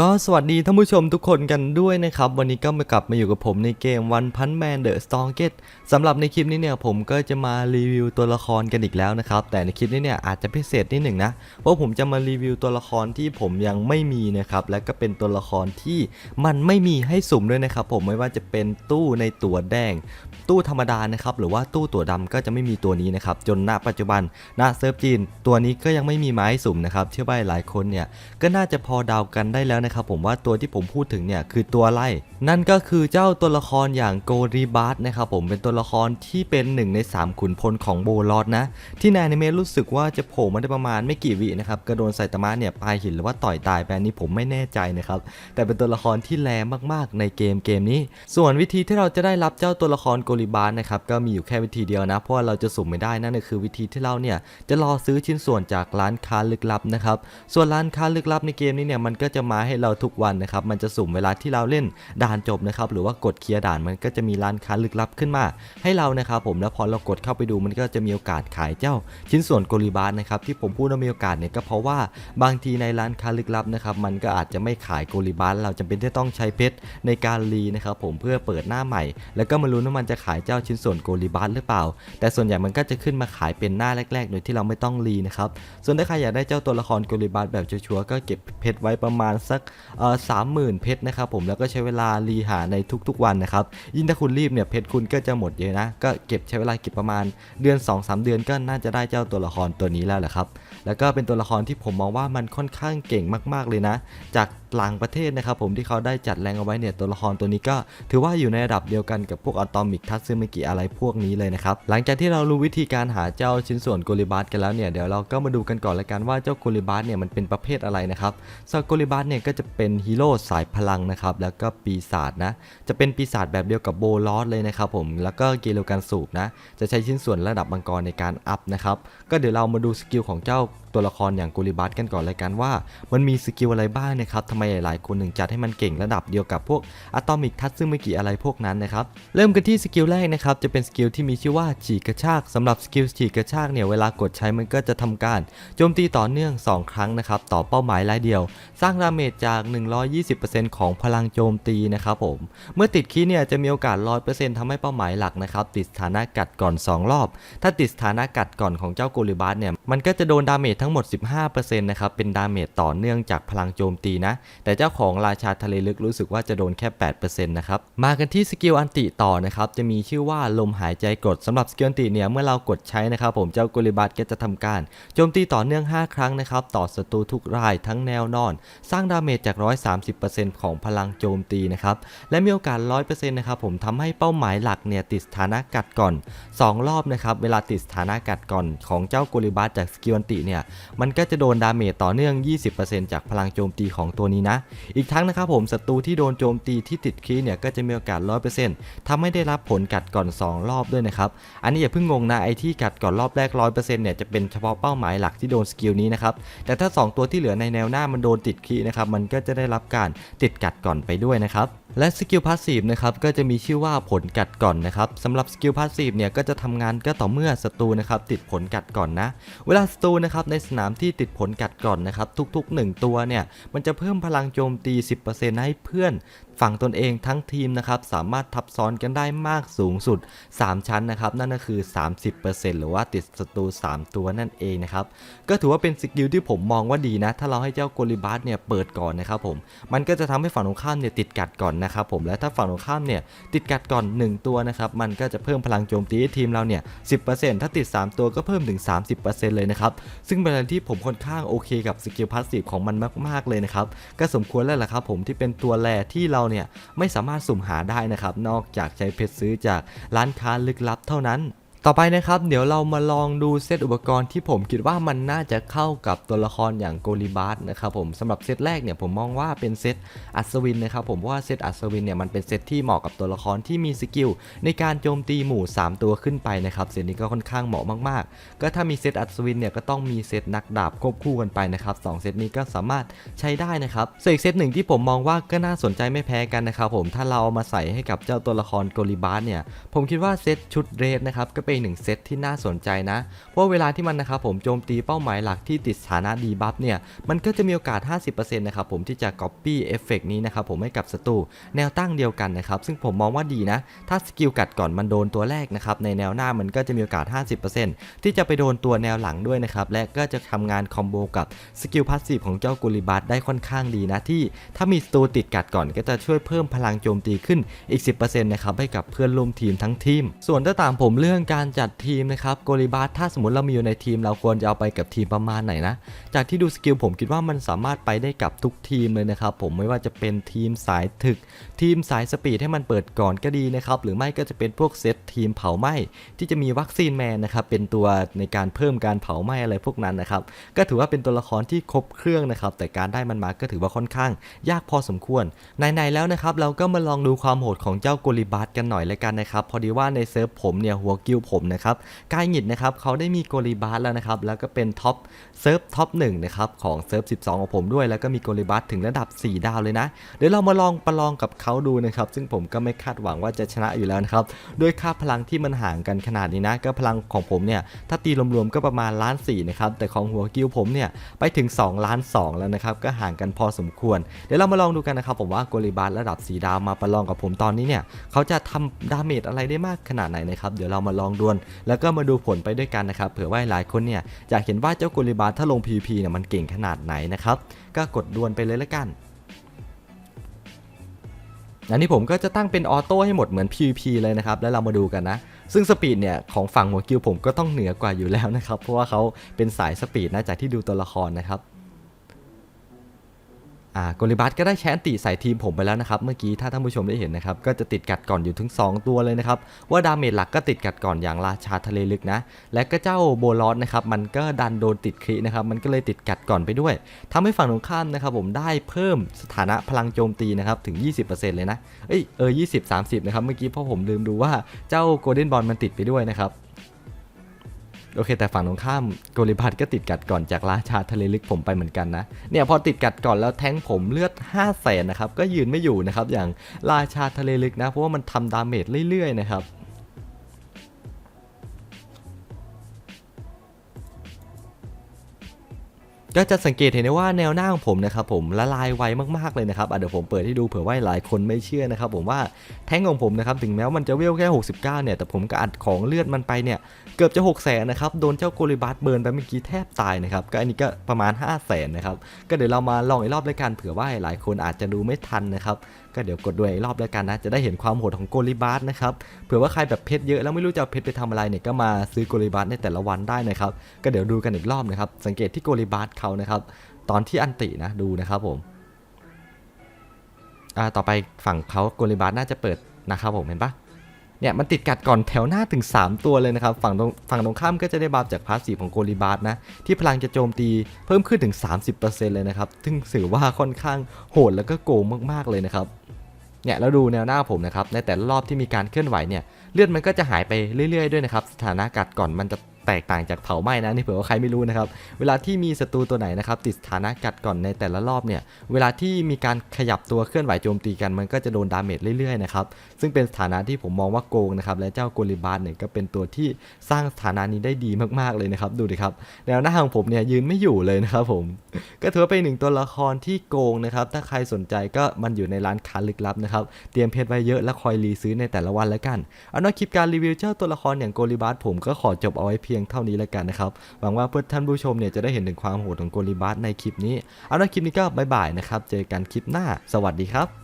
ก็สวัสดีท่านผู้ชมทุกคนกันด้วยนะครับ วันนี้ก็มากลับมาอยู่กับผมในเกม One Punch Man The Strongest สำหรับในคลิปนี้เนี่ยผมก็จะมารีวิวตัวละครกันอีกแล้วนะครับ แต่ในคลิปนี้เนี่ยอาจจะพิเศษนิดหนึ่งนะ เพราะผมจะมารีวิวตัวละครที่ผมยังไม่มีนะครับ และก็เป็นตัวละครที่มันไม่มีให้สุ่มด้วยนะครับผมไม่ว่าจะเป็นตู้ในตัวแดง ตู้ธรรมดานะครับหรือว่าตู้ตัวดำก็จะไม่มีตัวนี้นะครับจนณปัจจุบันณเซิร์ฟจีน ตัวนี้ก็ยังไม่มีไม้สุ่มนะครับเชื่อว่าหลายคนเนี่ยก็น่าจะพอเดากันได้แล้วนะครับผมว่าตัวที่ผมพูดถึงเนี่ยคือตัวไล่ นั่นก็คือเจ้าตัวละครอย่างโกรีบาร์นะครับผมเป็นตัวละครที่เป็นหนึ่งใน 3 ขุนพลของโบลอดนะ ที่ในอนิเมะรู้สึกว่าจะโผล่มาได้ประมาณไม่กี่วินะครับก็โดนไซตามะเนี่ยปลายหินหรือว่าต่อยตายไปอันนี้ผมไม่แน่ใจนะครับแต่เป็นตัวละครที่แรงมากๆ ในเกมเกมนี้ ส่วนวิธีที่เราจะได้รับเจ้าตัวละครโกลิบาร์นะครับก็มีอยู่แค่วิธีเดียวนะ เพราะว่าเราจะสุ่มไม่ได้นั่นก็คือวิธีที่เราเนี่ยจะรอซื้อชิ้นส่วนจากร้านค้าลึกลับนะครับส่วนร้านค้าลึกลับในเกมนี้เนี่ยมันก็จะมาให้เราทุกวันนะครับ มันจะสุ่มเวลาที่เราเล่นด่านจบนะครับ หรือว่ากดเคลียร์ด่านมันก็จะมีร้านค้าลึกลับขึ้นมา ให้เรานะครับผม แล้วพอเรากดเข้าไปดูมันก็จะมีโอกาสขายเจ้า ชิ้นส่วนโกลิบาร์นะครับที่ผมพูดว่ามีโอกาสเนี่ยก็เพราะว่าบางทีในร้านค้าลึกลับนะครับมันก็อาจจะไม่ขายโกลิบาร์เราจำเป็นที่ต้องใช้เพชรในการรีนะครับผมเพื่อเปิดหน้าใหม่ แล้วก็มาลุ้นว่ามันจะขายเจ้าชิ้นส่วนโกลิบาร์หรือเปล่า แต่ส่วนใหญ่มันก็จะขึ้นมาขายเป็นหน้าแรกๆ โดยที่เราไม่ต้องรีนะครับส่วนถ้าใครอยากได้เจ้าตัวละครโกลิบาร์แบบชัวร์ก็เก็บเพชรไว้ประมาณสักสามหมื่นเพชรนะครับผมแล้วก็ใช้เวลารีหาในทุกๆวันนะครับยิ่งถ้าคุณรีบเนี่ยเพชรคุณก็จะหมดเยอะนะก็เก็บใช้เวลาเก็บประมาณเดือน 2-3 เดือนก็น่าจะได้เจ้าตัวละครตัวนี้แล้วแหละครับ แล้วก็เป็นตัวละครที่ผมมองว่ามันค่อนข้างเก่งมากๆเลยนะ จากต่างประเทศนะครับผมที่เขาได้จัดแรงเอาไว้เนี่ยตัวละครตัวนี้ก็ ถือว่าอยู่ในระดับเดียวกันกับพวกอะตอมิกทัตซึมิกิอะไรพวกนี้เลยนะครับ หลังจากที่เรารู้วิธีการหาเจ้าชิ้นส่วนโกลิบาร์กันแล้วเนี่ยเดี๋ยวเราก็มาดูกันก่อนละกันว่าเจ้าโกลิบาร์เนี่ยมันเป็นประเภทอะไรนะครับสำหรับโกลิบาร์เนี่ยก็จะเป็นฮีโร่สายพลังนะครับแล้วก็ปีศาจนะจะเป็นปีศาจแบบเดียวกับโบลอสเลยนะครับผมแล้วก็เกโลกันสูบนะจะใช้ชิ้นส่วนระดับมังกรในการอัพนะครับก็เดี๋ยวเรามาดูสกิลของเจ้า ตัวละครอย่างโกลิบัสกันก่อนเลยกันว่า มันมีสกิลอะไรบ้างนะครับทำไมหลายๆคนถึงจัดให้มันเก่งระดับเดียวกับพวกอะตอมิกทัตซึ่งไม่กี่อะไรพวกนั้นนะครับเริ่มกันที่สกิลแรกนะครับจะเป็นสกิลที่มีชื่อว่าฉีกกระชากสำหรับสกิลฉีกกระชากเนี่ยเวลากดใช้มันก็จะทำการโจมตีต่อเนื่อง 2 ครั้งนะครับต่อเป้าหมายรายเดียว สร้างดาเมจจาก 120%ของพลังโจมตีนะครับผมเมื่อติดคีย์เนี่ยจะมีโอกาส 100%ทำให้เป้าหมายหลักนะครับติดสถานะกัดก่อน 2 รอบ ถ้าติดสถานะกัดก่อนของเจ้าโกลิบัสเนี่ยมันก็จะโดนดาเมจทั้งหมด 15%นะครับ เป็นดาเมจต่อเนื่องจากพลังโจมตีนะ แต่เจ้าของราชาทะเลลึกรู้สึกว่าจะโดนแค่ 8%นะครับ มากันที่สกิลอันติต่อนะครับ จะมีชื่อว่าลมหายใจกดสำหรับสกิลอันติเนี่ย เมื่อเรากดใช้นะครับผม เจ้าโกลิบัสก็จะทำการโจมตีต่อเนื่อง 5 ครั้งนะครับ ต่อศัตรูทุกรายทั้งแนวนอน สร้างดาเมจจาก 130%ของพลังโจมตีนะครับ และมีโอกาส 100%นะครับผมทำให้เป้าหมายหลักเนี่ยติดสถานะกัดก่อน 2 รอบนะครับ เวลาติดสถานะกัดก่อนของเจ้ากลิบัสจากสกิลอันติเนี่ยมันก็จะโดนดาเมจต่อเนื่อง 20%จากพลังโจมตีของตัวนี้นะ อีกทั้งนะครับผมศัตรูที่โดนโจมตีที่ติดคีเนี่ยก็จะมีโอกาส 100%ทำให้ได้รับผลกัดก่อน 2 รอบด้วยนะครับ อันนี้อย่าเพิ่งงงนะไอที่กัดก่อนรอบแรก 100%เนี่ยจะเป็นเฉพาะเป้าหมายหลักที่โดนสกิลนี้นะครับ แต่ถ้า 2 ตัวที่เหลือในแนวหน้ามันโดนติดคีนะครับมันก็จะได้รับการติดกัดก่อนไปด้วยนะครับและสกิลพาสซีฟนะครับก็จะมีชื่อว่าผลกัดก่อนนะครับสำหรับสกิลพาสซีฟเนี่ยก็จะทำงานก็ต่อเมื่อศัตรูนะครับติดผลกัดก่อนนะ เวลาศัตรูนะครับในสนามที่ติดผลกัดก่อนนะครับ ทุกๆ 1 ตัวเนี่ย มันจะเพิ่มพลังโจมตี 10%ให้เพื่อนฝั่งตนเองทั้งทีมนะครับ สามารถทับซ้อนกันได้มากสูงสุด 3 ชั้นนะครับ นั่นก็คือ 30%หรือว่าติดศัตรู3 ตัวนั่นเองนะครับ ก็ถือว่าเป็นสกิลที่ผมมองว่าดีนะ ถ้าเราให้เจ้าโกลิบัสเนี่ยเปิดก่อนนะครับผม มันก็จะทำให้ฝั่งตรงข้ามเนี่ยติดกัดก่อนนะครับผม และถ้าฝั่งตรงข้ามเนี่ยติดกัดก่อน 1 ตัวนะครับ มันก็จะเพิ่มพลังโจมตีให้ทีมเราเนี่ย 10%ถ้าติด 3 ตัวก็เพิ่มถึง 30%เลยนะครับ ซึ่งเป็นนั้นที่ผมค่อนข้างโอเคกับสกิลพาสซีฟของมันมากๆเลยนะครับก็สมควรแล้วล่ะครับผมที่เป็นตัวแรที่เราเนี่ยไม่สามารถสุ่มหาได้นะครับนอกจากใช้เพชรซื้อจากร้านค้าลึกลับเท่านั้น ต่อไปนะครับ เดี๋ยวเรามาลองดูเซตอุปกรณ์ที่ผมคิดว่ามันน่าจะเข้ากับตัวละครอย่างโกลิบาสนะครับผมสำหรับเซตแรกเนี่ยผมมองว่าเป็นเซตอัศวินนะครับผมว่าเซตอัศวินเนี่ยมันเป็นเซตที่เหมาะกับตัวละครที่มีสกิลในการโจมตีหมู่ 3 ตัวขึ้นไปนะครับเซตนี้ก็ค่อนข้างเหมาะมากๆ ก็ถ้ามีเซตอัศวินเนี่ยก็ต้องมีเซตนักดาบควบคู่กันไปนะครับสองเซตนี้ก็สามารถใช้ได้นะครับส่วนอีกเซตหนึ่งที่ผมมองว่าก็น่าสนใจไม่แพ้กันนะครับผมถ้าเราเอามาใส่ให้กับเจ้าตัวละครโกลิบาสเนี่ยผมคิดว่าเซตชุดเรดนะครับก็เป็นเป็นหนึ่งเซตที่น่าสนใจนะ เพราะเวลาที่มันนะครับผมโจมตีเป้าหมายหลักที่ติดสถานะดีบัฟเนี่ย มันก็จะมีโอกาส 50%นะครับผมที่จะ Copy เอฟเฟกนี้นะครับผมให้กับศัตรูแนวตั้งเดียวกันนะครับ ซึ่งผมมองว่าดีนะ ถ้าสกิลกัดก่อนมันโดนตัวแรกนะครับ ในแนวหน้ามันก็จะมีโอกาส 50%ที่จะไปโดนตัวแนวหลังด้วยนะครับ และก็จะทำงานคอมโบกับสกิลพาสซีฟของเจ้ากุลิบัตได้ค่อนข้างดีนะที่ ถ้ามีศัตรูติดกัดก่อนก็จะช่วยเพิ่มพลังโจมตีขึ้นอีก 10%นะครับให้กับเพื่อนร่วมทีมทั้งทีม ส่วนถ้าตามผมเรื่องการการจัดทีมนะครับโกลิบัตถ้าสมมติเรามีอยู่ในทีม เราควรจะเอาไปกับทีมประมาณไหนนะ จากที่ดูสกิลผมคิดว่ามันสามารถไปได้กับทุกทีมเลยนะครับผมไม่ว่าจะเป็นทีมสายถึก ทีมสายสปีดให้มันเปิดก่อนก็ดีนะครับหรือไม่ก็จะเป็นพวกเซตทีมเผาไหม้ที่จะมีวัคซีนแมนนะครับเป็นตัวในการเพิ่มการเผาไหม้อะไรพวกนั้นนะครับก็ถือว่าเป็นตัวละครที่ครบเครื่องนะครับแต่การได้มันมาก็ถือว่าค่อนข้าง ยากพอสมควรในๆแล้วนะครับเราก็มาลองดูความโหดของเจ้าโกลิบัตกันหน่อยเลยกันนะครับพอดีว่าในเซิร์ฟผมเนี่ยหัวกิลผมนะครับกายหงิดนะครับเขาได้มีโกลิบัตแล้วนะครับ แล้วก็เป็นท็อปเซิร์ฟท็อป1นะครับของเซิร์ฟ12 ของผมด้วย แล้วก็มีโกลิบัตถึงระดับ 4 ดาวเลยนะ เดี๋ยวเรามาลองประลองกับเขาดูนะครับ ซึ่งผมก็ไม่คาดหวังว่าจะชนะอยู่แล้วนะครับ ด้วยค่าพลังที่มันห่างกันขนาดนี้นะ ก็พลังของผมเนี่ย ถ้าตีรวมๆก็ประมาณล้านสี่นะครับ แต่ของหัวกิลผมเนี่ยไปถึง2ล้าน2แล้วนะครับ ก็ห่างกันพอสมควร เดี๋ยวเรามาลองดูกันนะครับผมว่าโกลิบัตระดับ 4 ดาวมาประลองกับผมตอนนี้เนี่ยเขาจะทำดาเมจอะไรได้มากขนาดไหนนะครับ เดี๋ยวเรามาลองดวล แล้วก็มาดูผลไปด้วยกันนะครับ เผื่อว่าหลายคนเนี่ยอยากเห็นว่าเจ้าโกลิบาถ้าลง PVP เนี่ยมันเก่งขนาดไหนนะครับ ก็กดดวลไปเลยละกันอันนี้ผมก็จะตั้งเป็นออโต้ให้หมดเหมือน PVP เลยนะครับ แล้วเรามาดูกันนะ ซึ่งสปีดเนี่ยของฝั่งหัวกิลผมก็ต้องเหนือกว่าอยู่แล้วนะครับ เพราะว่าเขาเป็นสายสปีดนะจากที่ดูตัวละครนะครับ อ่าโกลิบัตก็ได้แชนติใส่ทีมผมไปแล้วนะครับ เมื่อกี้ถ้าท่านผู้ชมได้เห็นนะครับ ก็จะติดกัดก่อนอยู่ถึง 2 ตัวเลยนะครับ ว่าดาเมจหลักก็ติดกัดก่อนอย่างราชาทะเลลึกนะ และก็เจ้าโบลอสนะครับ มันก็ดันโดนติดครินะครับ มันก็เลยติดกัดก่อนไปด้วยทำให้ฝั่งตรงข้ามนะครับผมได้เพิ่มสถานะพลังโจมตีนะครับถึง 20%เลยนะ เอ้ยเออ20 30นะครับ เมื่อกี้เพราะผมลืมดูว่าเจ้าโกลเด้นบอลมันติดไปด้วยนะครับ โอเค แต่ฝั่งตรงข้ามโกลิบัตก็ติดกัดก่อนจากราชาทะเลลึกผมไปเหมือนกันนะเนี่ยพอติดกัดก่อนแล้วแทงผมเลือด5 0 0แสนนะครับก็ยืนไม่อยู่นะครับอย่างราชาทะเลลึกนะเพราะว่ามันทำดาเมจเรื่อยๆนะครับ ก็จะสังเกตเห็นได้ว่าแนวหน้าของผมนะครับผมละลายไวมากๆเลยนะครับเดี๋ยวผมเปิดให้ดูเผื่อว่าหลายคนไม่เชื่อนะครับผมว่าแท้งของผมนะครับถึงแม้ว่ามันจะเวลแค่ 69 เนี่ย แต่ผมก็อัดของเลือดมันไปเนี่ย เกือบจะ 6 0แสนนะครับ โดนเจ้าโกลิบัสเบิร์นไปเมื่อกี้แทบตายนะครับ ก็อันนี้ก็ประมาณ 5 0 0แสนนะครับ ก็เดี๋ยวเรามาลองอีกรอบแล้วกันเผื่อว่าหลายคนอาจจะดูไม่ทันนะครับ ก็เดี๋ยวกดด้วยอีกรอบแล้วกันนะ จะได้เห็นความโหดของโกลิบาสนะครับ เผื่อว่าใครแบบเพชรเยอะแล้วไม่รู้จะเอาเพชรไปทำอะไรเนี่ยก็มาซื้อโกลิบาสในแต่ละวันได้นะครับ ก็เดี๋ยวดูกันอีกรอบนะครับ สังเกตที่โกลิบาสเขานะครับ ตอนที่อันตินะดูนะครับผม อ่าต่อไปฝั่งเขาโกลิบาสน่าจะเปิดนะครับผมเห็นปะ เนี่ยมันติดกัดก่อนแถวหน้าถึง 3 ตัวเลยนะครับ ฝั่งตรงฝั่งตรงข้ามก็จะได้บัฟจากพาสซีฟของโกลิบาร์นะ ที่พลังจะโจมตีเพิ่มขึ้นถึง 30%เลยนะครับ ซึ่งถือว่าค่อนข้างโหดแล้วก็โกงมากๆเลยนะครับเนี่ยแล้วดูแนวหน้าผมนะครับในแต่ละรอบที่มีการเคลื่อนไหวเนี่ยเลือดมันก็จะหายไปเรื่อย ๆ ด้วยนะครับสถานะกัดก่อนมันจะ แตกต่างจากเผาไหม้นะนี่เผื่อว่าใครไม่รู้นะครับ เวลาที่มีศัตรูตัวไหนนะครับ ติดสถานะกัดก่อนในแต่ละรอบเนี่ย เวลาที่มีการขยับตัวเคลื่อนไหวโจมตีกันมันก็จะโดนดาเมจเรื่อยๆนะครับซึ่งเป็นสถานะที่ผมมองว่าโกงนะครับและเจ้าโกลิบาร์เนี่ยก็เป็นตัวที่สร้างสถานะนี้ได้ดีมากๆเลยนะครับดูดิครับแนวหน้าของผมเนี่ยยืนไม่อยู่เลยนะครับผมก็ถือเป็นหนึ่งตัวละครที่โกงนะครับถ้าใครสนใจก็มันอยู่ในร้านค้าลึกลับนะครับเตรียมเพชรไว้เยอะแล้วคอยรีซื้อในแต่ละวันแล้วกันเอานอะคลิปการรีวิวเจ้าตัวละครอย่างโกลิบาร์ผมก็ขอจบเอาไว้เพียงเท่านี้แล้วกันนะครับ หวังว่าเพื่อนท่านผู้ชมเนี่ยจะได้เห็นถึงความโหดของโกลิบัสในคลิปนี้ เอาเนอะคลิปนี้ก็บายบายนะครับ เจอกันคลิปหน้า สวัสดีครับ